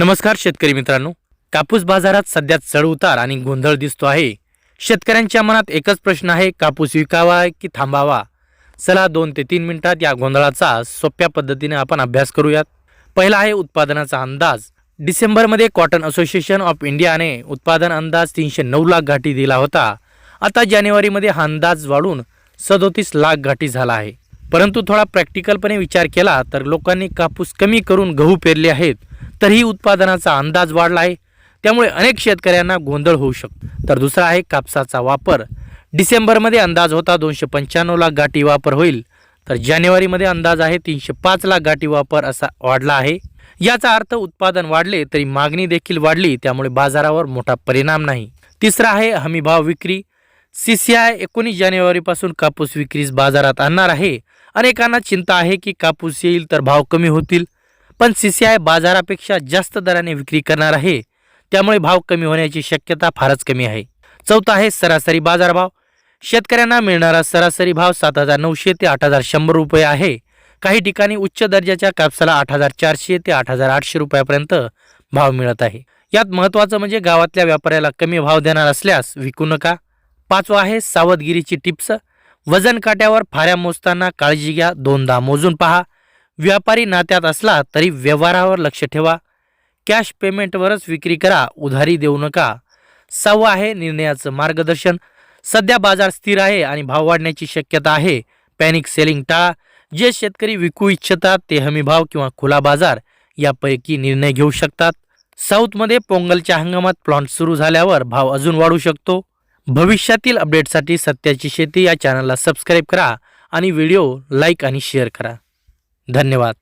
नमस्कार शेतकरी मित्रांनो. कापूस बाजारात सध्या चढ उतार आणि गोंधळ दिसतो आहे. शेतकऱ्यांच्या मनात एकच प्रश्न आहे कापूस विकावा की थांबावा? चला दोन ते तीन मिनिटात या गोंधळाचा सोप्या पद्धतीने आपण अभ्यास करूयात. पहिला आहे उत्पादनाचा अंदाज. डिसेंबरमध्ये कॉटन असोसिएशन ऑफ इंडियाने उत्पादन अंदाज तीनशे नऊ लाख गाठी दिला होता. आता जानेवारीमध्ये हा अंदाज वाढून सदोतीस लाख गाठी झाला आहे. परंतु थोडा प्रॅक्टिकलपणे विचार केला तर लोकांनी कापूस कमी करून गहू पेरले आहेत. तरीही उत्पादनाचा अंदाज वाढला आहे. त्यामुळे अनेक शेतकऱ्यांना गोंधळ होऊ शकतो. तर दुसरा आहे कापसाचा वापर. डिसेंबरमध्ये अंदाज होता दोनशे पंच्याण्णव लाख गाठी वापर होईल. तर जानेवारीमध्ये अंदाज आहे तीनशे पाच लाख गाठी वापर असा वाढला आहे. याचा अर्थ उत्पादन वाढले तरी मागणी देखील वाढली त्यामुळे बाजारावर मोठा परिणाम नाही. तिसरा आहे हमीभाव विक्री. सी सी आय एकोणीस जानेवारीपासून कापूस विक्रीस बाजारात आणणार आहे. अनेकांना चिंता आहे की कापूस येईल तर भाव कमी होतील. पण सी सी आय बाजारापेक्षा जास्त दराने विक्री करणार आहे. त्यामुळे भाव कमी होण्याची शक्यता फारच कमी आहे. चौथा आहे सरासरी बाजारभाव. शेतकऱ्यांना मिळणारा सरासरी भाव सात हजार नऊशे ते आठ हजार शंभर रुपये आहे. काही ठिकाणी उच्च दर्जाच्या कापसाला आठ हजार चारशे ते आठ हजार आठशे रुपयापर्यंत भाव मिळत आहे. यात महत्त्वाचं म्हणजे गावातल्या व्यापाऱ्याला कमी भाव देणार असल्यास विकू नका. पाचवा आहे सावधगिरीची टिप्स. वजन काट्यावर फाऱ्या मोजताना काळजी घ्या. दोनदा मोजून पहा. व्यापारी नात्यात असला तरी व्यवहारावर लक्ष ठेवा. कॅश पेमेंटवरच विक्री करा उधारी देऊ नका. सहावं आहे निर्णयाचं मार्गदर्शन. सध्या बाजार स्थिर आहे आणि भाव वाढण्याची शक्यता आहे. पॅनिक सेलिंग टाळा. जे शेतकरी विकू इच्छितात ते हमीभाव किंवा खुला बाजार यापैकी निर्णय घेऊ शकतात. साऊथमध्ये पोंगलच्या हंगामात प्लॉन्ट सुरू झाल्यावर भाव अजून वाढू शकतो. भविष्यातील अपडेटसाठी सत्याची शेती या चॅनलला सबस्क्राईब करा आणि व्हिडिओ लाईक आणि शेअर करा. धन्यवाद.